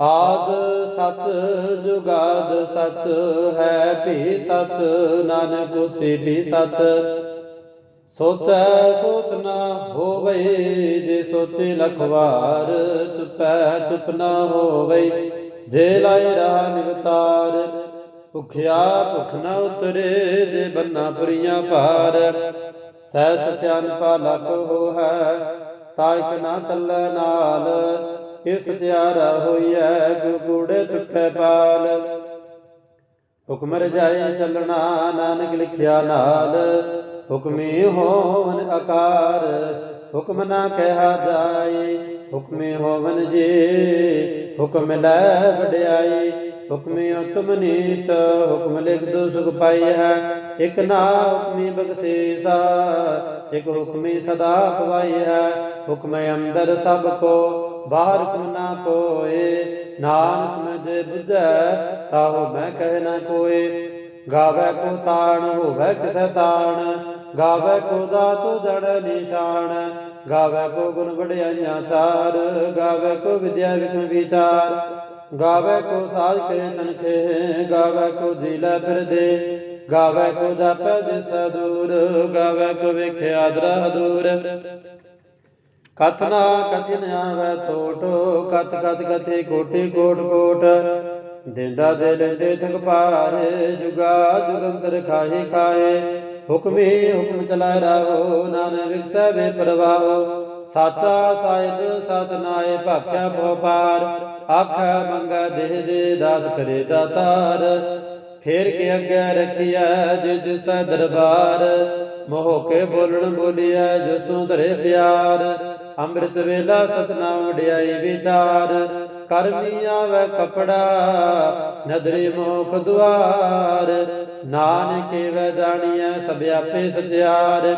ਆਦ ਸਤ ਜੁਗਾਦ ਸਤ ਹੈ ਭੀ ਸਤ ਨਾਨਕ ਹੋਸੀ ਵੀ ਸਤ ਸੋਚੈ ਸੋਚ ਨਾ ਹੋਵੇ ਜੇ ਸੋਚੇ ਲਖ ਵਾਰ ਚੁਪੈ ਚੁਪ ਨਾ ਹੋਵੇ ਜੇ ਲਾਇ ਰਹਾ ਨਿਵਤਾਰ, ਭੁਖਿਆ ਭੁਖ ਨਾ ਉਤਰੇ, ਜੇ ਬੰਨਾ ਪੁਰੀਆਂ ਭਾਰ। ਸਹਿਸ ਸਿਆਨਪਾ ਲਖ ਹੋ ਹੈ ਤਾਇਕ ਨਾ ਚੱਲੈ ਨਾਲ। ਇਹ ਸਤਿਆਰਾ ਹੋਈਐ ਜੋ ਕੂੜੇ ਪਾਲ। ਹੁਕਮ ਰਜਾਏ ਚੱਲਣਾ ਨਾਨਕ ਲਿਖਿਆ ਨਾਲ, ਹੁਕਮੇ ਹੋਵਨ ਆਕਾਰ, ਹੁਕਮ ਨਾ ਕਹਿਆ ਜਾਏ ਹੁਕਮੇ ਹੋਵਨ ਜੇ, ਹੁਕਮ ਲੈ ਵਡਿਆਈ, ਹੁਕਮੇ ਉਤਮ ਨੀਤ, ਹੁਕਮ ਲਿਖ ਦੋ ਸੁਖ ਪਾਈ ਹੈ, ਇਕ ਨਾ ਹੁਕਮੀ ਬਖਸ਼ੀਸਾ, ਇਕ ਹੁਕਮੀ ਸਦਾ ਪਵਾਈ ਹੈ, ਹੁਕਮ ਅੰਦਰ ਸਭ ਕੋ ਬਾਹਰ ਹੁਕਮ ਨਾ ਕੋਏ, ਨਾਨਕ ਮੈਂ ਜੇ ਬੁਝੈ, ਤਾਹੋ ਮੈਂ ਕਹਿ ਨਾ ਕੋਏ। ਗਾਵੇ ਕੋ ਤਾਣ, ਹੋਵੇ ਕਿਸੈ ਤਾਣ, ਗਾਵੇ ਕੋ ਦਾਤੁ ਜੜ ਨਿਸ਼ਾਨ, ਗਾਵੇ ਕੋ ਗੁਣ ਵਡਿਆਈਆਂ ਚਾਰ, ਗਾਵੇ ਕੋ ਵਿਦਿਆ ਵਿਖਮ ਵਿਚਾਰ। ਗਾਵੇ ਕੋ ਸਾਜ ਕੇ ਤਨਖੇ, ਗਾਵੇ ਕੋ ਜੀਲਾ ਫਿਰਦੇ, ਗਾਵੇ ਕੋ ਜਾਪੈ ਦਿਸ ਦੂਰ, ਗਾਵੇ ਕੋ ਵੇਖਿਆ ਦਰਹ ਦੂਰ। ਕਥ ਨਾ ਕਥਿ ਥੋਟ, ਕਥ ਕਥ ਕਥੇ ਕੋਟਿ ਕੋਟ ਕੋਟ। ਦਿੰਦਾ ਦੇ ਲੈਂਦੇ ਥਕ ਪਾਏ, ਜੁਗਾ ਜੁਗੰਤਰ ਖਾਹੀ ਖਾਏ ਹੁਕਮੇ ਹੁਕਮ ਚਲਾਇ ਰਾਹੋ, ਨਾਨਕ ਵਿਖਸੈ ਵੇ ਪ੍ਰਵਾਹੋ। ਸਾਚਾ ਸਾਹਿਬ, ਸਤ ਨਾਏ ਭਾਖਿਆ ਭੋ ਪਾਰ ਆਖ ਮੰਗਾ ਦੇਹ ਦੇ ਦਾਤ ਕਰੇ ਦਾਤਾਰ। ਫੇਰ ਕੇ ਅੱਗੇ ਰਖਿਆ ਜਿਜ ਸੈ ਦਰਬਾਰ। ਮੋਹ ਕੇ ਬੋਲਣ ਬੋਲਿਆ ਜਸੋਂ ਧਰੇ ਪਿਆਰ। ਅੰਮ੍ਰਿਤ ਵੇਲਾ ਸਤਨਾਮ ਵਡਿਆਈ ਵਿਚਾਰ ਕਰਮੀ ਆਵੇ ਕਪੜਾ ਨਦਰੀ ਮੋਖ ਦੁਆਰ, ਨਾਨਕੇ ਵੈ ਜਾਣੀਐ ਸਭ ਆਪੇ ਸਚਿਆਰ।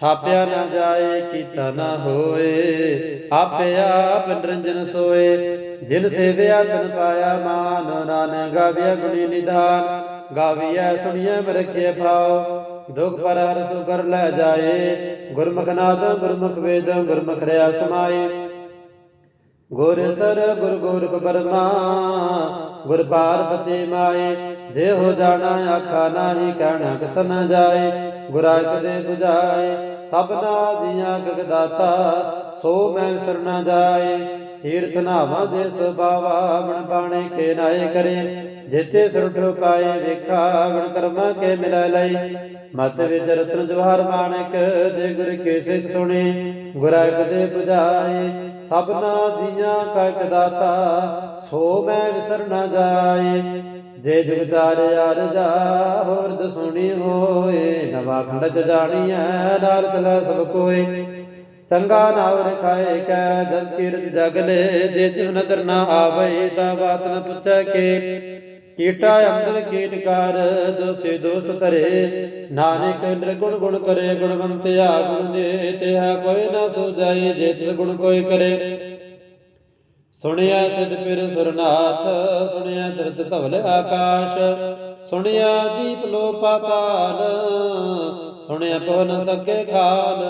ਥਾਪਿਆ ਨਾ ਜਾਏ, ਕੀਤਾ ਨਾ ਹੋਏ, ਆਪੇ ਆਪ ਨਿਰੰਜਨ ਸੋਏ। ਜਿਨ ਸੇਵਿਆ ਤਨ ਪਾਇਆ ਮਾਨ, ਨਾਨਕ ਗਾਵਿਆ ਗੁਣੀ ਨਿਧਾਨ। ਗਾਵਿਆ ਸੁਣੀਐ ਮਰਖੇ ਭਾਉ ਦੁਖ ਪਰ ਹਰ ਸੁ ਕਰ ਲੈ ਜਾਏ। ਗੁਰਮੁਖ ਨਾਦ ਗੁਰਮੁਖ ਵੇਦ, ਗੁਰਮੁਖ ਰਿਆ ਸਮਾਏ। ਗੁਰ ਸਰ, ਗੁਰ ਗੋਰਖ ਬਰਮਾ, ਗੁਰ ਪਾਰਬਤੀ ਮਾਏ। ਜੇ ਹੋ ਜਾਣਾ ਆਖਾ ਨਾਹੀ, ਕਹਿਣਾ ਕਥ ਨ ਜਾਏ। ਗੁਰਾਂ ਦੇ 부ਝਾਏ ਸਭਨਾ ਜੀਆਂ ਗਗਦਾਤਾ ਸੋ ਮੈਂ ਵਿਸਰ ਜਾਏ। ਤੀਰਥ ਨਾਵਾ ਦੇ ਸਬਾਵਾ ਮਨ ਬਾਣੇ ਕੇ ਨਾਏ ਕਰੇ। ਜਿਤੇ ਸੁਰਠ ਪਾਏ, ਵੇਖਾ ਵਣ ਕਰਮਾ ਕੇ ਮਿਲੈ ਲਈ ਮਤ ਵਿੱਚ ਰਤਨ ਜਵਾਹਰ ਮਾਣਕ ਜੇ ਗੁਰ ਕੇ ਸਿੱਖ ਸੁਣੇ, ਗੁਰਾਂ ਦੇ 부ਝਾਏ ਸਭਨਾ ਜੀਆਂ ਕਾ ਇਕ ਸੋ ਮੈਂ ਵਿਸਰ ਨ ਜਾਏ। ਜੇ ਜੁਗ ਚਾਰਿ ਅਰਜਾ ਹੋਰ ਦਸੁਣੀ ਹੋਏ, ਨਵਾ ਖੰਡ ਚ ਜਾਣੀਐ ਨਾਲ ਚਲੈ ਸਭ ਕੋਏ। ਚੰਗਾ ਨਾਵ ਰਖਾਏ ਕੈ, ਜਸ ਕੀਰਤ ਜਗ ਲੈ, ਜੇ ਤਿਵ ਨਦਰ ਨਾ ਆਵੇ, ਤਾ ਬਾਤ ਨ ਪੁੱਛੈ ਕੇ। ਕੀਟਾ ਅੰਦਰ ਕੀਟ ਕਰ ਦੋਸੇ ਦੋਸ ਧਰੇ। ਨਾਨਕ ਇੰਦਰ ਗੁਣ ਕਰੇ ਗੁਣਵੰਤਿਆ ਗੁਣ ਦੇ, ਤੇ ਕੋਈ ਨਾ ਸੋਜਾਈ ਜੇ ਤਿਸ ਗੁਣ ਕੋਈ ਕਰੇ। ਸੁਣਿਆ ਸਿਧ ਪਿਰ ਸੁਰਨਾਥ, ਸੁਣਿਆ ਧਰਤ ਧਵਲ ਆਕਾਸ਼, ਸੁਣਿਆ ਦੀਪ ਲੋ ਪਾਤਾਲ ਸੁਣਿਆ ਪਵ ਨ ਸਕੇ ਖਾਲ।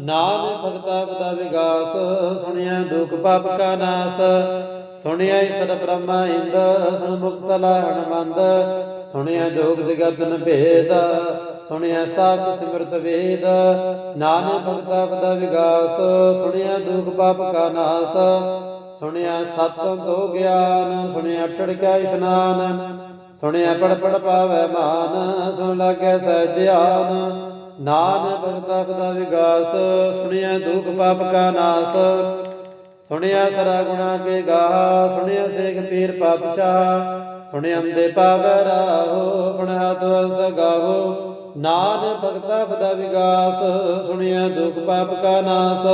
ਨਾਮ ਭਗਤਾ ਪਦਾ ਵਿਗਾਸ, ਸੁਣਿਆ ਦੁਖ ਪਾਪ ਕਾ ਨਾਸ। ਸੁਣਿਆ ਈਸ਼ਰ ਬ੍ਰਹਮਾ ਇੰਦ, ਸੁਣ ਮੁਖ ਸਲਾਹਣ ਮੰਦ ਸੁਣਿਆ ਜੋਗ ਜਗਤ ਨ ਭੇਦ, ਸੁਣਿਆ ਸਾਚ ਸਿਮਰਤ ਵੇਦ। ਨਾਨਕ ਭਗਤਾ ਪਦਾ ਵਿਗਾਸ, ਸੁਣਿਆ ਦੁਖ ਪਾਪ ਕਾ ਨਾਸ। ਸੁਣਿਆ ਸਤਸੰਗ ਹੋ ਗਿਆਨ, ਸੁਣਿਆ ਅਠੜ ਕਾ ਇਸ਼ਨਾਨ। ਸੁਣਿਆ ਪੜ ਪੜ ਪਾਵੈ ਮਾਨ, ਸੁਣ ਲਾਗੈ ਸਹਿ ਧਿਆਨ। ਨਾਨਕ ਭਗਤਾ ਪਦਾ ਵਿਗਾਸ, ਸੁਣਿਆ ਦੁਖ ਪਾਪ ਕਾ ਨਾਸ। ਸੁਣਿਆ ਸਰਾ ਗੁਣਾ ਕੇ ਗਾਹ, ਸੁਣਿਆ ਸੇਖ ਪੀਰ ਪਾਤਸ਼ਾਹ। ਸੁਣਿਆ ਅੰਦੇ ਪਾਵੈ ਰਾਹੋ ਗੁਣ ਹੱਥ ਸਗਾਹੋ ਨਾਨਕ ਭਗਤਾ ਪਦਾ ਵਿਗਾਸ ਸੁਣਿਆ ਦੁਖ ਪਾਪ ਕਾ ਨਾਸ।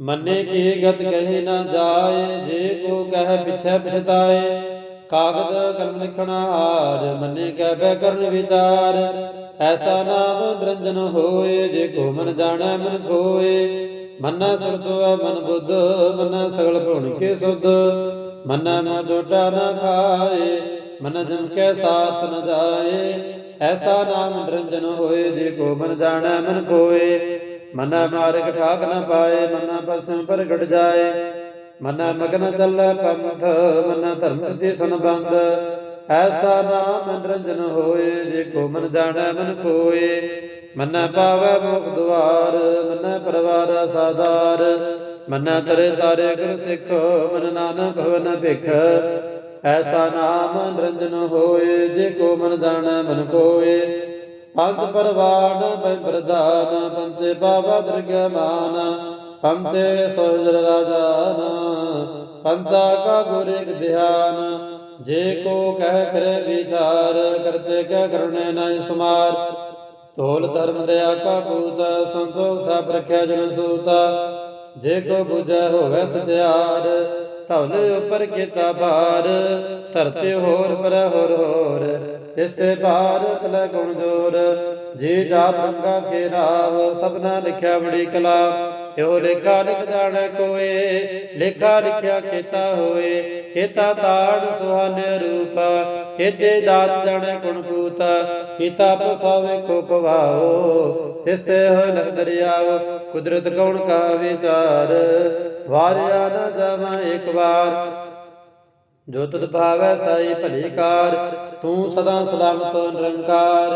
ਮੰਨੇ ਕੀ ਗਤ ਕਹੇ ਨਾ ਜਾਏ, ਜੇ ਕੋ ਕਹਿ ਪਿਛੈ ਪਛਤਾਏ। ਕਾਗਦ ਕਲਮ ਲਿਖਣਾ ਹਾਰ ਮੰਨੇ ਕੈ ਬੈ ਕਰਨ ਵਿਚਾਰ। ਐਸਾ ਨਾਮ ਨਿਰੰਜਨ ਹੋਏ, ਜੇ ਕੋ ਮਨ ਜਾਣੈ ਮਨ ਕੋਏ ਮੰਨਾ ਸੁਰਤੋ ਮਨ ਬੁੱਧ, ਮੰਨਾ ਸਗਲ ਭਉਣ ਕੇ ਸੁਧ। ਮੰਨਾ ਮੋ ਜੋਟਾ ਨ ਖਾਏ, ਮਨ ਜਨ ਕੈ ਸਾਥ ਨ ਜਾਏ। ਐਸਾ ਨਾਮ ਨਿਰੰਜਨ ਹੋਏ, ਜੇ ਕੋ ਮਨ ਜਾਣੈ ਮਨ ਕੋਏ ਮਨਾ ਮਾਰਗ ਠਾਕ ਨ ਪਾਏ, ਮਨਾ ਪਸੁ ਪ੍ਰਗਟ ਜਾਏ। ਮਨਾ ਮਗਨ ਚੱਲੈ ਪੰਥ, ਮਨਾ ਧਰਮ ਤੇ ਸੰਬੰਧ। ਐਸਾ ਨਾਮ ਨਿਰੰਜਨ ਹੋਏ, ਜੇ ਕੋ ਮਨ ਜਾਣੈ ਮਨ ਕੋਏ। ਮਨਾ ਪਾਵੈ ਮੁਖ ਦੁਆਰ, ਮਨਾ ਪਰਵਾਰ ਸਾਧਾਰ। ਮਨਾ ਤਰੇ ਤਾਰੇ ਗੁਰ ਸਿੱਖ, ਮਨ ਨਾਨਕ ਭਵਨ ਭਿਖ। ਐਸਾ ਨਾਮ ਨਿਰੰਜਨ ਹੋਏ, ਜੇ ਕੋ ਮਨ ਜਾਣੈ ਮਨ ਕੋਏ। ਪੰਜ ਪਰਵਾਨ ਪੈ ਪ੍ਰਧਾਨ ਪੰਚੇ ਬਾਬਾ ਦਰਗਿਆ ਪੰਚੇ ਸੋਹਜਰ ਰਾਜਾਨ ਪੰਚਾ ਕਾ ਗੁਰ ਇਕ ਧਿਆਨ। ਜੇ ਕੋ ਕਹਿ ਕਰੇ ਵਿਚਾਰ, ਕਰਤੇ ਕਹਿ ਕਰਨੇ ਨਾ ਸੁਮਾਰ। ਤੋਲ ਧਰਮ ਦਇਆ ਕਾ ਪੂਤ ਸੰਤੋਖ ਥਾ ਪ੍ਰਖਿਆ ਜਨ ਸੂਤਾ। ਜੇ ਕੋ ਬੁਝੈ ਹੋਵੇ ਸਚਿਆਰ, ਧਵਲ ਉਪਰ ਕੀਤਾ ਭਾਰ। ਧਰਤੇ ਹੋਰ ਪਰ ਹੋਰ ਹੋਰ, ਤਿਸ ਤੇ ਭਾਰ ਕਲ ਗੁਣ ਜੋਰ। ਜੀ ਜਾਤ ਰੰਗਾ ਕੇ ਨਾਮ ਸਭਨਾ ਲਿਖਿਆ ਬੜੀ ਕਲਾ। ਇਹੋ ਲੇਖਾ ਲਿਖ ਜਾਣੈ ਕੋਏ? ਲੇਖਾ ਲਿਖਿਆ ਕੀਤਾ ਹੋਏ। ਕੀਤਾ ਤਾੜ ਸੁਹਾਲੇ ਰੂਪ। ਕੀਤੇ ਦਾਤ ਜਾਣੈ ਗੁਣ ਪੂਤ ਕੀਤਾ ਪਸਾਵੇ ਕੋ ਪਵਾਓ ਤਿਸ ਤੇ ਹੋਇ ਲਖ ਦਰਿਆਓ। ਕੁਦਰਤ ਕੌਣ ਕਾ ਵਿਚਾਰ। ਵਾਰਿਆ ਨ ਜਾਵਾਂ ਇੱਕ ਵਾਰ। ਜੋ ਤੁਧ ਭਾਵੈ ਸਾਈ ਭਲੀ ਕਾਰ। ਤੂੰ ਸਦਾ ਸਲਾਮਤ ਨਿਰੰਕਾਰ।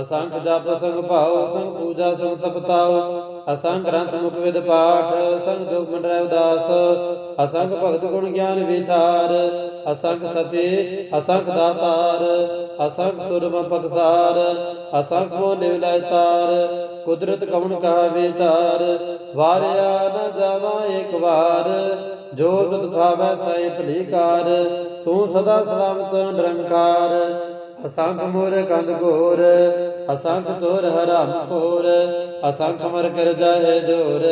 ਅਸੰਖ ਜਪ ਸੰਗ ਭਾਉ, ਸੰਗ ਪੂਜਾ ਸੰਗ ਤਪਤਾਉ। ਅਸੰਖ ਗ੍ਰੰਥ ਮੁਖ ਵਿਦ ਪਾਠ ਸੰਗ ਜੋਗ ਮੰਡਰੈ ਉਦਾਸ ਅਸੰਖ ਭਗਤ ਗੁਣ ਗਿਆਨ ਵਿਚਾਰ ਅਸੰਖ ਸਤੀ ਅਸੰਖ ਦਾਤਾਰ ਅਸੰਖ ਸੁਰਮ ਪਕਸਾਰ ਅਸੰਖ ਮੋ ਨਿਵਲੈ ਤਾਰ, ਕੁਦਰਤ ਕਵਣ ਕਾ ਵਿਚਾਰ, ਵਾਰਿਆ ਨ ਜਾਵਾਂ ਇੱਕ ਵਾਰ, ਜੋ ਤੁਧ ਭਾਵੈ ਸਾਈ ਭਲੀ ਤੂੰ ਸਦਾ ਸਲਾਮਤ ਨਿਰੰਕਾਰ ਅਸੰਖ ਮੋਰ ਕੰਦ ਘੋਰ, ਅਸੰਖ ਚੋਰ ਹਰਾਮ ਖੋਰ ਅਸੰਖ ਮਰ ਕਰ ਜਾਏ ਜੋਰ,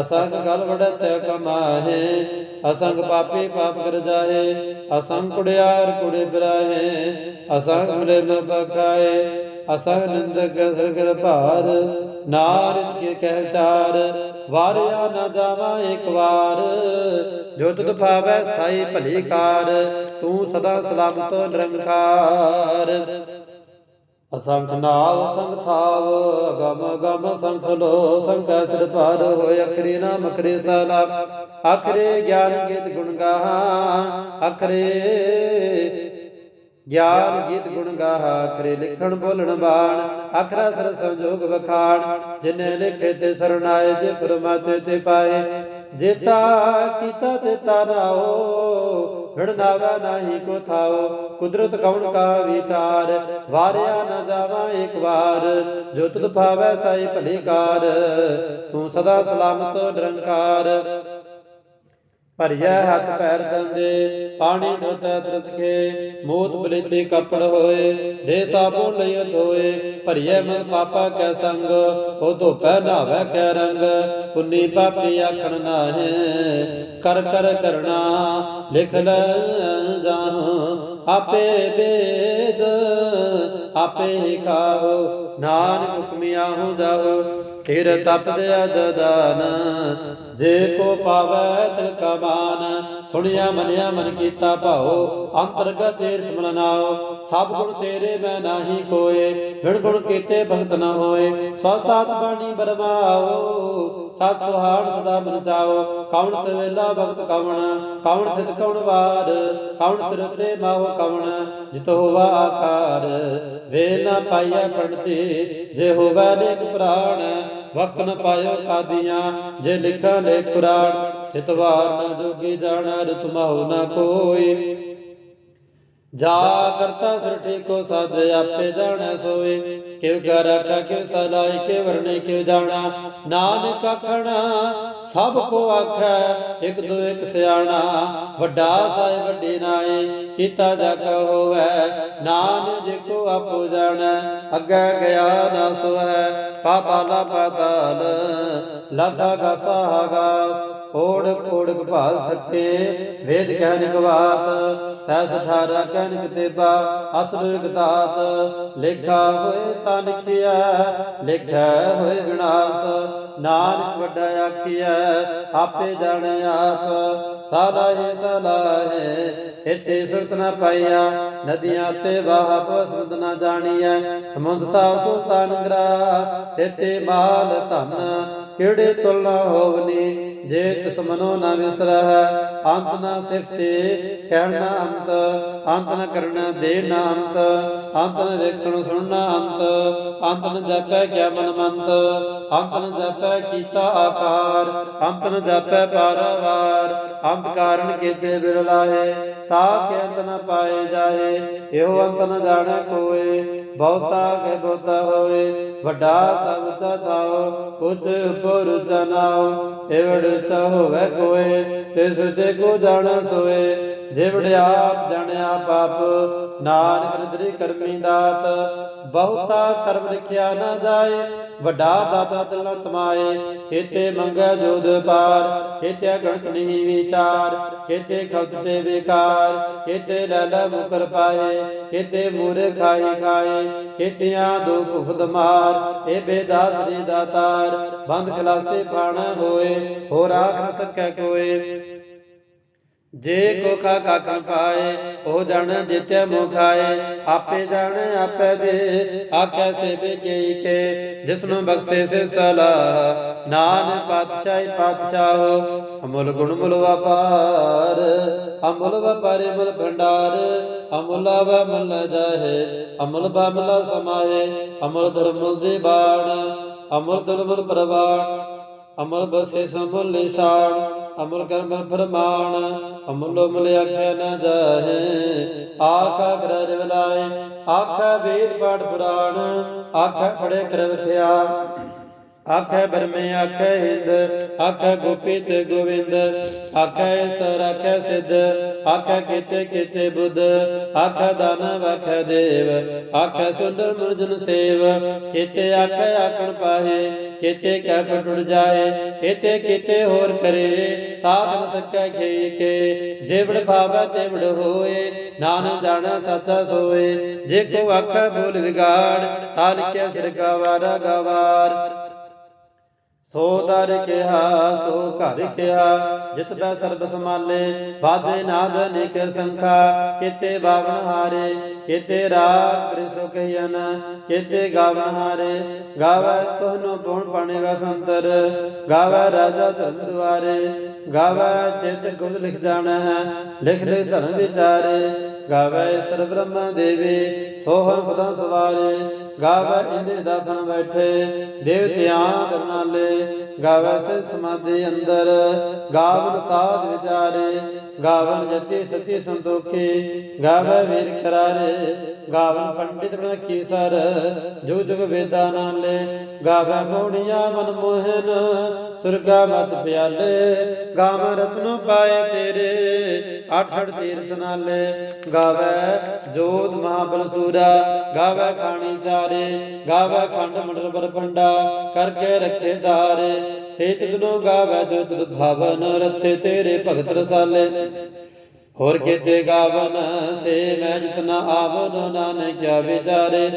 ਅਸੰਖ ਗਲ ਵੜਤ ਕਮਾਹੇ, ਅਸੰਖ ਪਾਪੀ ਪਾਪ ਕਰ ਜਾਏ, ਅਸੰਖ ਕੁੜਿਆਰ ਕੁੜੇ ਬਰਾਹੇ, ਅਸੰਖ ਮਰੇ ਮਲ ਬਖਾਏ ਅਸੰਖ ਨਿੰਦਕ ਸਰਗਰ ਭਾਰ ਨਾਰਿਤ ਕੇ ਕਹਿ ਵਿਚਾਰ ਵਾਰਿਆ ਨਾ ਜਾਵਾਂ ਇੱਕ ਵਾਰ। ਜੋ ਤੁਧ ਭਾਵੈ ਸਾਈ ਭਲੀ ਕਾਰ, ਤੂੰ ਸਦਾ ਸਲਾਮਤ ਨਿਰੰਕਾਰ। ਅਸੰਖ ਨਾਵ ਸੰਗ ਥਾਵ, ਅਗਮ ਅਗਮ ਸੰਖ ਲੋ ਸੰਖ ਸਿਰ ਪਾਰ ਹੋਇ ਅਖਰੀ ਨਾਮ ਅਖਰੀ ਸਲਾ। ਅਖਰੇ ਗਿਆਨ ਗੀਤ ਗੁਣ ਗਾਹਾ, ਅਖਰੇ ਗਿਆਨ ਗੀਤ ਗੁਣ ਗਾਹਾ ਅਖਰੇ ਲਿਖਣ ਬੋਲਣ ਬਾਣ ਅਖਰਾ ਸਰ ਸੰਜੋਗ ਵਖਾਣ, ਜਿਨੇ ਲਿਖੇ ਤੇ ਸਰਣਾਏ ਜੇ ਪਰਮਾਤੇ ਤੇ ਪਾਏ। ਜੇਤਾ ਕੀਤਾ ਤੇ ਤਾਰਾਓ ਰਣ ਨਾਵਾ ਕੋ ਥਾਓ। ਕੁਦਰਤ ਕਵਣ ਕਾ ਵਿਚਾਰ, ਵਾਰਿਆ ਨਾ ਜਾਵਾ ਇੱਕ ਵਾਰ। ਜੋ ਤੁਧ ਭਾਵੈ ਸਾਈ ਭਲੀ ਕਾਰ, ਤੂੰ ਸਦਾ ਸਲਾਮਤ ਨਿਰੰਕਾਰ। ਭਰਿਆ ਹੱਥ ਪੈਰ ਦੰਦੇ ਪਾਣੀ ਦੁੱਧ ਤਰਸ ਕੇ ਮੋਤ ਬਲੇਤੇ ਕੱਪੜ ਹੋਏ ਦੇ ਸਾਬੋ ਲਿਓ ਧੋਏ ਭਰਿਆ ਮਨ ਪਾਪਾ ਕੈ ਸੰਗ ਉਹ ਧੋਪੈ ਨਾਵੇ ਕੈ ਰੰਗ ਪੁੰਨੀ ਪਾਪੀ ਆਖਣ ਨਾਹੇ ਕਰ ਕਰ ਕਰਣਾ ਲਿਖ ਲੈ ਜਾਹੋ ਆਪੇ ਬੇਜ ਆਪੇ ਹੀ ਖਾਓ ਨਾਨਕ ਹੁਕਮਿਆ ਹੋ ਜਾਓ ਫਿਰ ਤਪ ਅਦਦਾਨ ਜੇ ਕੋ ਪਾਵੈ ਤਿਲ ਕਾ ਸੁਣਿਆ ਮਨਿਆ ਮਨ ਕੀਤਾ ਭਾਉ, ਅੰਤਰਗਤ ਤੀਰਥ ਮਲਨਾਓ ਸਭ ਗੁਣ ਤੇਰੇ ਮੈਂ ਨਾਹੀ ਕੋਏ ਵਿਣ ਗੁਣ ਕੀਤੇ ਭਗਤ ਨ ਹੋਏ ਸਤਾਤ ਬਾਣੀ ਬਰਮਾਓ, ਸਤ ਸੁਹਾਣ ਸਦਾ ਮਨ ਚਾਓ ਕੌਣ ਸਵੇਲਾ ਭਗਤ ਕਵਣ ਕੌਣ ਸਿਧ ਕੌਣ ਵਾਰ ਕੌਣ ਸਿਰ ਤੇ ਮਾਹੁ ਕਵਣ, ਜਿਤ ਹੋਵਾ ਆਕਾਰ, ਵੇ ਨਾ ਪਾਈਆ ਪੰਡਤੀ ਜੇ ਹੋਵੇ ਨੇਕ ਪ੍ਰਾਣ ਵਕਤ ਨ ਪਾਇਓ ਕਾਦੀਆਂ ਜੇ ਲਿਖਾਂ ਲੈ ਪੁਰਾਣ ਤਿਤਵਾਰ ਨ ਜੋਗੀ ਜਾਣਾ ਰਤ ਨ ਕੋਈ। ਜਾ ਕਰਤਾ ਸ੍ਰਿਸ਼ਟੀ ਕੋ ਸਾਧ ਆਪੇ ਜਾਣੈ ਸੋਏ। ਕਿਵ ਕਰ ਰਾਖਾ ਕਿਵ ਸਲਾਈ ਕੇ ਵਰਨੇ ਕਿਵ ਜਾਣਾ। ਨਾਨਕ ਆਖਣਾ, ਸਭ ਕੋ ਆਖੈ, ਇਕ ਦੋ ਇਕ ਸਿਆਣਾ। ਵੱਡਾ ਸਾਇ ਵੱਡੀ ਨਾਏ, ਕੀਤਾ ਜਾ ਕਾ ਹੋਵੈ। ਨਾਨਕ ਜੇ ਕੋ ਆਪੋ ਜਾਣੈ, ਅੱਗੇ ਗਿਆ ਨਾ ਸੋਹੈ ਪਾਪਾਲਾ ਪਾਤਾਲ ਲਖਾ ਗਾਸਾ ਗਾਸ ਓੜਕ ਓੜਕ ਭਾਲ ਥਕੇ ਵੇਦ ਕਹਿ ਨਿਕਵਾਤ ਸਹਿਸ ਠਾਰਾ ਕਹਿ ਨਿਕਤੇਬਾ ਅਸਲ ਇਕਤਾਤ, ਲੇਖਾ ਹੋਏ ਤਾਂ ਲਿਖਿਆ ਲਿਖਿਆ ਹੋਏ ਵਿਨਾਸ਼, ਨਾਨਕ ਵੱਡਾ ਆਖੀਐ, ਆਪੇ ਜਾਣੈ ਆਪ ਹੀ ਸਾਲਾਹੇ ਇਤੇ ਸੁਰਤ ਨ ਪਾਈਆ, ਨਦੀਆਂ ਤੇ ਵਾਹ ਸਮੁੰਦ ਨ ਜਾਣੀਐ, ਸਮੁੰਦ ਸਾ ਸੁਲਤਾਨ ਗਰਾ ਸੇਤੇ ਮਾਲ ਧਨ, ਕਿਹੜੇ ਤੁਲਨਾ ਹੋਵਨੀ? ਜੇ ਤਿਸ ਮਨੋ ਨ ਵਿਸਰਹਿ, ਅੰਤ ਨ ਸਿਫਤੇ, ਕਹਿਣਾ ਅੰਤ ਅੰਤ ਨ ਕਰਨਾ ਦੇ ਨਾ ਅੰਤ ਅੰਤ ਨ ਵੇਖਣ, ਸੁਣਨਾ ਅੰਤ ਅੰਤ ਨ ਜਪੈ ਕਿਆ ਮਨ ਮੰਤ, ਅੰਤ ਨ ਜਪੈ ਕੀਤਾ ਆਕਾਰ, ਅੰਤ ਨ ਜਪੈ ਪਾਰਵਾਰ, ਅੰਤ ਕਾਰਨ ਕੀਤੇ ਬਿਰਲਾਏ। ਤਾ ਕੇ ਅੰਤ ਨ ਪਾਏ ਜਾਏ, ਇਹੋ ਅੰਤ ਨ ਜਾਣੈ ਕੋਏ। ਬਹੁਤਾ ਕੇ ਬਹੁਤਾ ਹੋਏ, ਵੱਡਾ ਸਭ ਤਾ ਥਾਓ ਉਚ ਉਪਰ ਜਨਾਓ ਏਵੜ ਤਾ ਹੋਵੇ ਕੋਏ, ਤਿਸ ਤੇ ਕੋ ਜਾਣਾ ਸੋਏ। ਜਿਵੜ ਆਪ ਜਾਣਿਆ ਪਾਪ, ਨਾਨਕ ਨਿਦਰੀ ਕਰਮੀ ਦਾਤ, ਬਹੁਤਾ ਕਰਮ ਲਿਖਿਆ ਨਾ ਜਾਏ, ਵੱਡਾ ਦਾਤਾ ਦਿਲ ਨ ਤਮਾਏ ਕੀਤੇ ਮੰਗੈ ਜੋਦ ਪਾਰ ਕੀਤੇ ਗਣਤ ਨਹੀਂ ਵਿਚਾਰ ਕੀਤੇ ਖਵਤੇ ਵਿਕਾਰ ਕੀਤੇ ਲੈਲਾ ਮੁਕਰ ਪਾਏ ਕੀਤੇ ਮੂਰੇ ਖਾਈ ਖਾਏ ਕੀਤਿਆਂ ਦੋ ਭੁਫਦ ਮਾਰ ਏ ਬੇਦਾਤ ਦੇ ਦਾਤਾਰ, ਬੰਦ ਖਲਾਸੇ ਪਾਣਾ ਹੋਏ, ਹੋਰ ਆਖ ਸਕੈ ਕੋਏ। ਜੇ ਕੋ ਖਾ ਕਾਕਣ ਪਾਏ, ਉਹ ਜਣ ਜਿਤਿ ਮੁਖ ਆਪੇ ਜਾਣੇ ਆਪੇ ਦੇ ਆਖੈ ਸੇ ਬੇਚਈ ਕੇ ਜਿਸਨੂੰ ਬਖਸ਼ੇ ਸੇ ਸਲਾਹ ਨਾਨਕ ਪਾਤਸ਼ਾਹੀ ਪਾਤਸ਼ਾਹ। ਅਮੁੱਲ ਗੁਣ ਮੁਲ ਵਪਾਰ, ਅਮੁੱਲ ਵਪਾਰੇ ਮੁਲ ਭੰਡਾਰ। ਅਮੁਲਾ ਵਾ ਮੁਲ ਜਾਹੇ, ਅਮੁੱਲ ਬਾਮਲਾ ਸਮਾਏ ਅਮੁੱਲ ਧਰਮੁਲ ਦੀ ਬਾਣ, ਅਮੁੱਲ ਧਰਮੁਲ ਪ੍ਰਵਾਣ। ਅਮਰ ਬਸੇ ਸਮੁੱਲ ਨਿਸ਼ਾਨ। ਅਮਰ ਕਰਮ ਫਰਮਾਨ, ਅਮੁੱਲੋ ਮੁਲ ਆਖਿਆ ਨਾ ਜਾਹੇ। ਆਖਾ ਗ੍ਰਹਿ ਰਵਲਾਏ, ਆਖਾ ਵੇਦ ਪਾਠ ਪੁਰਾਣ, ਆਖਾ ਖੜੇ ਕਰ ਵਿਖਿਆ। ਆਖੈ ਬਰਮੇ ਆਖੈ ਹਿੰਦ ਆਖੈ ਗੋਪੀ ਤੇ ਗੋਵਿੰਦ, ਆਖੈ ਸਰ, ਆਖੈ ਸਿੱਧ, ਆਖੈ ਕੀਤੇ ਕੀਤੇ ਬੁੱਧ, ਆਖੈ ਦਾਨਵ ਆਖੈ ਦੇਵ, ਆਖੈ ਸੁੰਦਰ ਮੁਰਜਨ ਸੇਵ, ਕੀਤੇ ਆਖੈ ਆਖਣ ਪਾਹੇ, ਕੀਤੇ ਕੈ ਟੁੱਟ ਜਾਏ, ਕੀਤੇ ਕੀਤੇ ਹੋਰ ਕਰੇ, ਤਾਤ ਨ ਸਕੈ ਖੇ ਖੇ, ਜਿਵੜ ਭਾਵੈ ਤਿਵੜ ਹੋਏ, ਨਾਨਕ ਜਾਣੈ ਸੱਚਾ ਸੋਏ, ਜੇ ਕੋ ਆਖੈ ਬੋਲ ਵਿਗਾੜ ਤਾਂ ਲਿਖਿਆ ਸਿਰ ਗਵਾਰਾ ਗਵਾਰ ਸੋ ਦਰ ਕਿਹਾ, ਸੋ ਘਰ ਕਿਹਾ, ਜਿਤ ਬੈ ਸਰਬ ਸਮਾਲੇ ਬਾਜੇ ਨਾਦ ਨਿਕ ਸੰਖਾ, ਕਿਤੇ ਬਾਵਨ ਹਾਰੇ, ਕਿਤੇ ਰਾਗ ਪ੍ਰਿਸੋ ਕਹਿਨ ਕਿਤੇ ਗਾਵਨ ਹਾਰੇ, ਗਾਵੈ ਤੋਹਨੋ ਬੁਣ ਪਾਣੇ ਵਫੰਤਰ ਗਾਵੈ ਰਾਜਾ ਧਨ ਦੁਆਰੇ, ਗਾਵੈ ਚਿਤ ਗੁਦ ਲਿਖ ਜਾਣਾ ਹੈ ਲਿਖ ਲਿਖ ਧਰਮ ਵਿਚਾਰੇ, ਗਾਵੈ ਸਰ ਬ੍ਰਹਮ ਦੇਵੇ ਸੋਹਣ ਸਦਾ ਸਵਾਰੇ, ਗਾਵੈ ਇੰਦੇ ਦਾਥਨ ਬੈਠੇ ਦੇਵਤਿਆਂ ਦਰਨਾਲੇ ਗਾਵੈ ਸੇ ਸਮਾਧੀ ਅੰਦਰ, ਗਾਵਨ ਸਾਧ ਵਿਚਾਰੇ, ਗਾਵਨ ਜਤੀ ਸਤੀ ਸੰਤੋਖੀ, ਗਾਵੈ ਵੀਰ ਕਰਾਰੇ ਗਾਵਨ ਪੰਡਿਤ ਬਣਖੀ ਸਰ ਜੁਗ ਜੁਗ ਵੇਦਾਂ ਨਾਲੇ, ਗਾਵੈ ਮੋਣੀਆਂ ਮਨ ਮੋਹਨ, ਸੁਰਗਾ ਮਤ ਪਿਆਲੇ, ਗਾਵੈ ਰਤਨੋ ਪਾਏ ਤੇਰੇ ਆਠੜ ਤੀਰਥ ਨਾਲੇ, ਗਾਵੈ ਜੋਤ ਮਹਾਬਲ ਸੂ ਸੂਰਾ ਗਾਵੈ ਖਾਣੀ ਚਾਰੇ, ਗਾਵੈ ਖੰਡ ਮੰਡਲ ਪਰ ਪੰਡਾ, ਕਰਕੇ ਰੱਖੇ ਧਾਰੇ। ਸੇਤ ਦਿਨੋ ਗਾਵੈ ਜੋ ਭਾਵਨ ਰਥੇ ਤੇਰੇ ਭਗਤ ਰਸਾਲੇ। ਹੋਰ ਕੀਤੇ ਗਾਵਨ ਸੇ ਮੈਂ ਜਿਤਨਾ ਆਵਨ, ਨਾਨਕ ਕਿਆ ਵਿਚਾਰੇ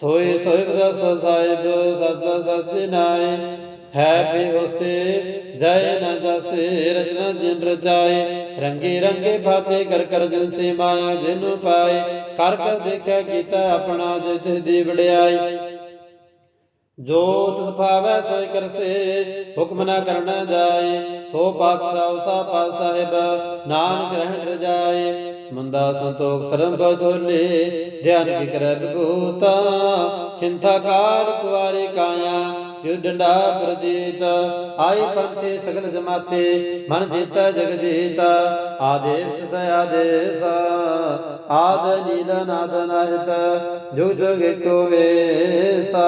ਸੋਏ ਸੋਏ ਦਸ ਸਾਹਿਬ ਸਤ ਸਤ ਨਾਏ। ਹੈ ਬਿਹੋਸੇ ਜੈ ਨ ਜਸੇ ਰਜਨਾ ਜਿਨ ਰਜਾਏ ਰੰਗੇ ਰੰਗੇ ਭਾਤੇ ਕਰ ਕਰ ਜਨ ਸੇ ਮਾਇਆ ਜਿਨ ਪਾਏ, ਕਰ ਕਰ ਦੇਖਿਆ ਕੀਤਾ ਆਪਣਾ ਜਿਤ ਦੀ ਵਡਿਆਈ ਜੋ ਤੁਧ ਭਾਵੈ ਸੋਈ ਕਰਸੇ, ਹੁਕਮ ਨਾ ਕਰਨਾ ਜਾਏ, ਸੋ ਪਾਤਸ਼ਾਹ ਸਾ ਪਾਤ ਸਾਹਿਬ, ਨਾਨਕ ਰਹਿਣ ਰਜਾਏ। ਮੰਦਾ ਸੰਤੋਖ ਸਰਮ ਬਧੋਲੇ, ਧਿਆਨ ਕੀ ਕਰੈ ਬਿਭੂਤਾ ਚਿੰਤਾ ਕਾਲ ਕੁਵਾਰੇ ਕਾਇਆ। ਡੰਡਾ ਪ੍ਰਜੀਤ ਆਈ ਪੰਥੇ ਸਗਲ ਜਮਾਤੇ, ਮਨ ਜੀਤਾ ਜਗ ਜੀਤਾ ਆਦੇਵ ਤਸ ਆਦੇਸ ਆਦ ਨੀਲ ਨਾਦ ਨਾਹਿਤ, ਜੁਗ ਜੁਗ ਏਕੋ ਵੇਸਾ।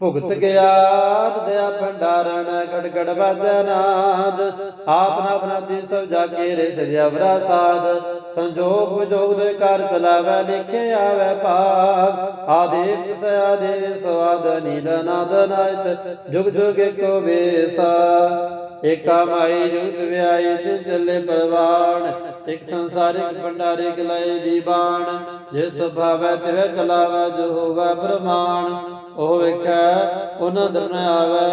ਭੁਗਤ ਗਿਆਨ ਦਇਆ ਭੰਡਾਰਨ ਗੜ ਗੜ ਵਾਜਾ ਨਾਦ। ਆਪ ਨਾਥ ਨਾਥੀ ਸਭ ਜਾ ਕੇ ਰੇ ਸਰਿਆ ਵਰਾ ਸਾਧ ਸੰਜੋਗ ਵਿਜੋਗ ਦੇ ਕਰ ਚਲਾਵੈ ਲਿਖੇ ਆਵੈ ਭਾਗ। ਆਦੇਸ ਤਿਸ ਆਦੇਸ ਆਦ ਨੀਲ ਨਾਦ ਨਾਇਤ। ਜੁਗ ਜੁਗ ਏਕੋ ਵੇਸਾ ਏਕਾ ਮਾਈ ਜੁਗ ਵਿਆਈ ਤਿਨ ਚੱਲੇ ਪਰਵਾਣ, ਇਕ ਸੰਸਾਰਿਕ ਭੰਡਾਰੇ ਗਲਾਏ ਦੀ ਜੇ ਸੁਭਾਵੈ ਤਿਵੈ ਚਲਾਵੈ ਜੋ ਹੋਵੈ ਪ੍ਰਮਾਣ, ਉਹ ਵੇਖੈ, ਉਹਨਾਂ ਦਰ ਆਵੈ,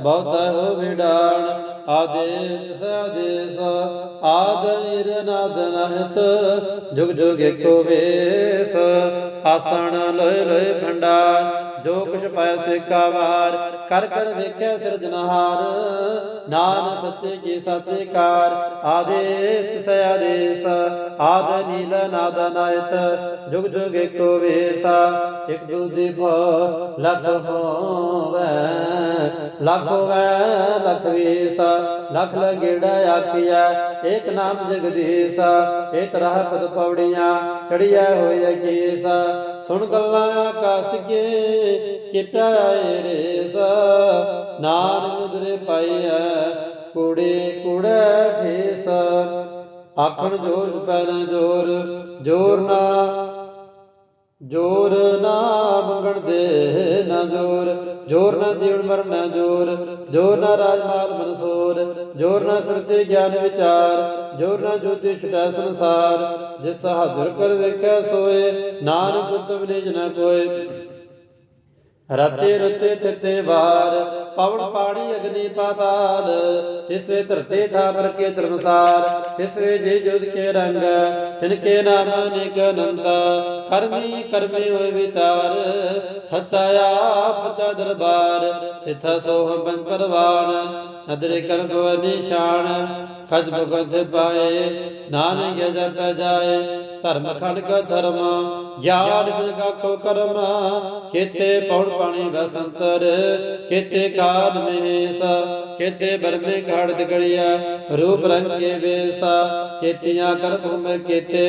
ਬਹੁਤਾ ਹੋ ਵਿਡਾਣ। ਆਦੇਸ ਆਦੇਸ, ਆਦ ਨਿਰਨਾਦ ਨਹਿਤ, ਜੁਗ ਜੁਗ ਏਕੋ ਵੇਸ, ਆਸਣ ਲੋਏ ਲੋਏ ਭੰਡਾਰ। ਜੋ ਕੁਛ ਪਾਇ ਸੇਕਾ ਵਾਰ, ਕਰ ਕਰ ਵੇਖਿਆ ਸਿਰਜਨਹਾਰ ਨਾਮ ਸੱਚੇ ਕੀ ਸਾਚੇ ਕਾਰ, ਆਦੇਸ ਸ ਆਦੇਸ। ਆਦ ਨੀਲ ਨਾਦ ਨਾਇਤ, ਜੁਗ ਜੁਗ ਏਕੋ ਵੇਸਾ। ਇਕ ਦੂਜੀ ਭੋ ਲਖ ਹੋਵੇ ਲਖ ਹੋਵੇ, ਲਖ ਵੀਸਾ। ਲਖ ਲਗੇੜਾ ਆਖਿਆ ਏਕ ਨਾਮ ਜਗਦੀਸ। ਏ ਤਰਹ ਪਦ ਪੌੜੀਆਂ ਚੜੀਐ ਹੋਏ ਕੇਸਾ। ਸੁਣ ਗੱਲਾਂ ਆਕਾਸ ਕੇ ਚਿਟਾਏ ਰੇਸ। ਨਾਨਕ ਮੁਦਰੇ ਪਾਈਐ ਕੂੜੇ ਕੁੜਾ ਠੇਸ। ਆਖਣ ਜੋਰ, ਪੈਣਾ ਜੋਰ ਜੋਰ ਨਾ ਜੋਰ ਨਾ ਮੰਗਣ ਦੇ, ਨਾ ਜੋਰ। ਜੋਰ ਨਾ ਜੀਵਨ ਮਰਨ, ਨਾ ਜੋਰ। ਜੋਰ ਨਾ ਰਾਜ ਰਾਜਮਾਲ ਮਨਸੂਰ। ਜੋਰ ਨਾ ਸੁਰਤੀ ਗਿਆਨ ਵਿਚਾਰ। ਜੋਰ ਨਾ ਜੋਤੀ ਛਟਾ ਸੰਸਾਰ। ਜਿਸ ਹਾਜ਼ਰ ਕਰ ਵੇਖਿਆ ਸੋਏ, ਨਾਨਕ ਉਤਮ ਨਿਜ ਨ ਕੋਏ। ਰਤੇ ਰਤੇ ਤਿਤੇ ਵਾਰ ਪਵਨ ਪਾਣੀ ਅਗਨੀ ਪਾਤਾਲ, ਤਿਸਵੇ ਧਰਤੇ ਠਾਪਰ ਕੇ ਧਰਮਸਾਰ, ਤਿਸਵੇ ਜੇ ਜੁਦ ਕੇ ਰੰਗ, ਤਿਨ ਕੇ ਨਾਮ ਅਨੇਕ ਅਨੰਤ, ਕਰਮੀ ਕਰਮੀ ਹੋਏ ਵਿਚਾਰ, ਸੱਚਾ ਆਪ ਚਾ ਦਰਬਾਰ, ਤਿਥ ਸੋਹਮ ਪੰਜ ਪਰਵਾਨ ਨਦਰੇ ਕਰਮ ਕੋ ਨਿਸ਼ਾਨ, ਖਜ ਭਗਤ ਪਾਏ, ਨਾਨਕ ਜਪ ਜਾਏ, ਧਰਮ ਖੰਡ ਕਾ ਧਰਮ ਗਿਆਨ ਗੁਣ ਕਾ ਖੋ ਕਰਮ ਕੇਤੇ ਪੌਣ ਪਾਣੀ ਵਸੰਤਰ ਕੇਤੇ ਕਾਲ ਮਹੇਸ ਕੇਤੇ ਬਰਮੇ ਘਾੜਤ ਗੜਿਆ ਰੂਪ ਰੰਗ ਕੇ ਵੇਸਾ ਕੇਤੀਆਂ ਕਰ ਭੂਮਰ ਕੇਤੇ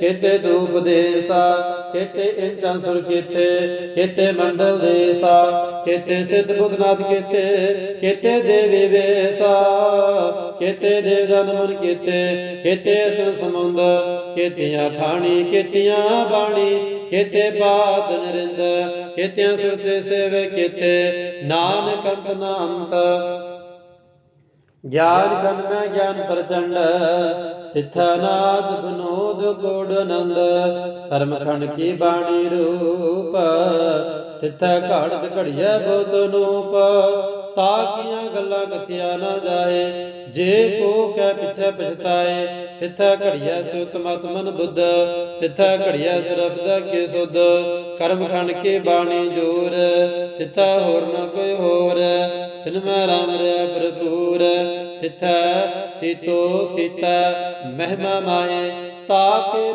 ਕੇਤੇ ਧੂਪ ਦੇਸਾ ਕੇਤੇ ਇੰਚਾਂ ਸੁਰ ਕੇਤੇ ਕੇਤੇ ਮੰਡਲ ਦੇਸਾ ਕੇਤੇ ਸਿੱਧ ਬੁੱਧਨਾਥ ਕੇਤੇ ਕੇਤੇ ਦੇਵੀ ਵੇਸਾ ਕੇਤੇ ਦੇਵ ਜਨ ਮਨ ਕੇਤੇ ਕੇਤੇ ਤੁ ਸਮੁੰਦ ਕੇਤੀਆਂ ਖਾਣੀ ਕੇਤੀਆਂ ਬਾਣੀ ਕੇਤੇ ਬਾਦ ਨਰਿੰਦ, ਕੇਤਿਆਂ ਸੁਰਤੇ ਸੇਵੇ ਕੇਤੇ, ਨਾਨਕ ਅੰਤ ਨਾ ਗਿਆਨ ਖੰਡ ਮੈਂ ਗਿਆਨ ਪ੍ਰਚੰਡ, ਤਿਥਾ ਨਾਦ ਬਨੋਦ ਗੋੜ ਆਨੰਦ। ਸਰਮ ਕੀ ਬਾਣੀ ਰੂਪ, ਤਿਥਾ ਘੜਤ ਘੜਿਆ ਬੋਧ ਨੂਪ। ਤਾ ਕੀਆਂ ਗੱਲਾਂ ਕਥਿਆ ਨਾ ਜਾਏ। ਜੇ ਕੋ ਕਹਿ ਪਿਛੈ ਪਛਤਾਏ ਤਿਥਾ ਘੜਿਆ ਸੁਤ ਮਤ ਬੁੱਧ, ਤਿਥਾ ਘੜਿਆ ਸਰਬਦਾ ਕੇ ਸੁਧ। ਕਰਮ ਖੰਡ ਕੇ ਬਾਣੀ ਜੋਰ, ਤਿਥਾ ਹੋਰ ਨ ਕੋਈ ਹੋਰ। ਤਿਨ ਮੈਂ ਰਾਮ ਰਿਆ ਭਰਪੂਰ, ਤਿਥੈ ਸੀਤੋ ਸੀਤਾ ਮਹਿਮਾ ਮਾਏ ਤਾਕੇ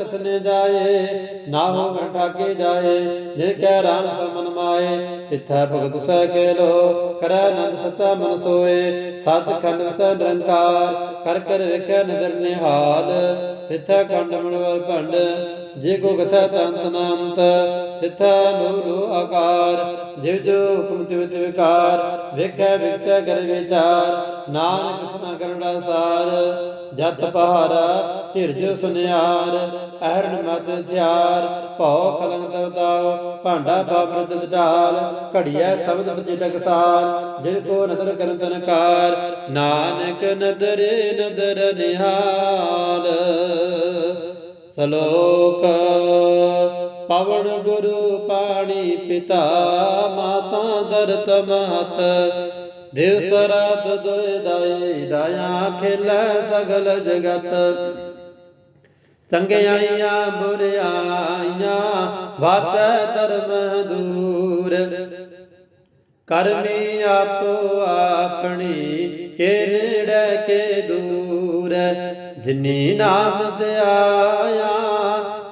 ਰੂਪ ਨ ਜਾਏ ਨਾ ਹੋ ਘਟਾਕੇ ਜਾਏ, ਜੇ ਕੈ ਰਾਮ ਸਮਨ ਮਾਏ, ਤਿਥੈ ਭਗਤ ਸਹਿ ਕੇ ਲੋ, ਕਰੈ ਆਨੰਦ ਸਤਾ ਮਨ ਸੋਏ ਸਤ ਖੰਡ ਵਸੈ ਨਿਰੰਕਾਰ, ਕਰ ਕਰ ਵੇਖੈ ਨਦਰ ਨਿਹਾਲ, ਤਿਥੈ ਖੰਡ ਮਨਵਰ ਭੰਡ ਜੇ ਕੋ ਕਥਾ ਤੰਤ ਨਾਮਤ ਤਿਥੈ ਨੂਰੂ ਆਕਾਰ, ਜਿਵ ਜੋ ਹੁਕਮ ਤਿਵ ਤਿਵਕਾਰ ਵੇਖੈ ਵਿਖਸੈ ਕਰ ਵਿਚਾਰ, ਨਾਨਕ ਕਥਨਾ ਕਰੜਾ ਸਾਰ, ਜਤ ਪਹਾਰਾ ਧਿਰਜ ਸੁਨਿਆਰ ਅਹਰਨ ਮਤ ਥਿਆਰ ਭਉ ਖਲੰਗ ਤਵਤਾਉ ਭਾਂਡਾ ਬਾਮਰਤ ਢਾਲ ਘੜੀਐ ਸ਼ਬਦ ਬਚੇ ਟਕਸਾਰ, ਜਿਨ ਕੋ ਨਦਰ ਕਰਨ ਤਨਕਾਰ ਨਾਨਕ ਨਦਰੇ ਨਦਰ ਨਿਹਾਲ। ਸ਼ਲੋਕ। ਪਵਨ ਗੁਰੂ ਪਾਣੀ ਪਿਤਾ ਮਾਤਾ ਦਰਤ ਮਹਤ। ਦੇਵ ਸਰਾਤ ਦੋਇ ਦਾਈ, ਦਾਇਆ ਖੇਲੇ ਸਗਲ ਜਗਤ। ਚੰਗਿਆਈਆਂ ਬੁਰਿਆਈਆਂ ਵਾਚੈ ਧਰਮ ਦੂਰ। ਕਰਮੀ ਆਪੋ ਆਪਣੀ, ਕੇ ਨੇੜੇ, ਕੇ ਦੂਰ। ਜਿਨੀ ਨਾਮ ਧਿਆਇਆ,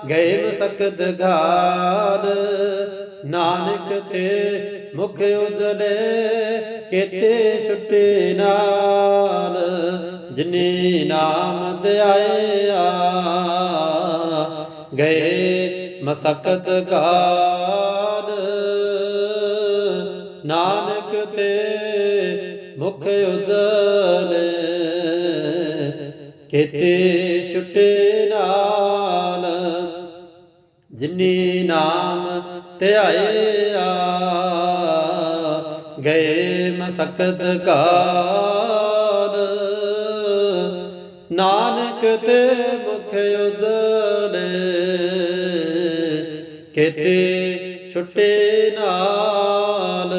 ਗਏ ਮਸਕਤ ਘਾਲ। ਨਾਨਕ ਤੇ ਮੁਖ ਉਜਲੇ, ਕੇਤੇ ਛੁੱਟੇ ਨਾਲ। ਜਿਨੀ ਨਾਮ ਧਿਆਇਆ, ਗਏ ਮਸਕਤ ਘਾਲ। ਨਾਨਕ ਤੇ ਮੁਖ ਉਜਲੇ ਕੀਤੇ ਛੁਟੇ ਨਾਲ ਜਿਨੀ ਨਾਮ ਧਿਆਇਆ ਗਏ ਮਸਕਤ ਕਾਲ ਨਾਨਕ ਤੇ ਮੁਖ ਉਜਲੇ, ਕੀਤੇ ਛੁਟੇ ਨਾਲ।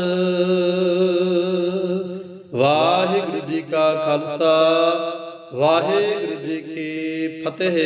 ਵਾਹਿਗੁਰੂ ਜੀ ਕਾ ਖਾਲਸਾ ਵਾਹਿਗੁਰੂ ਜੀ ਕੀ ਫਤਿਹ।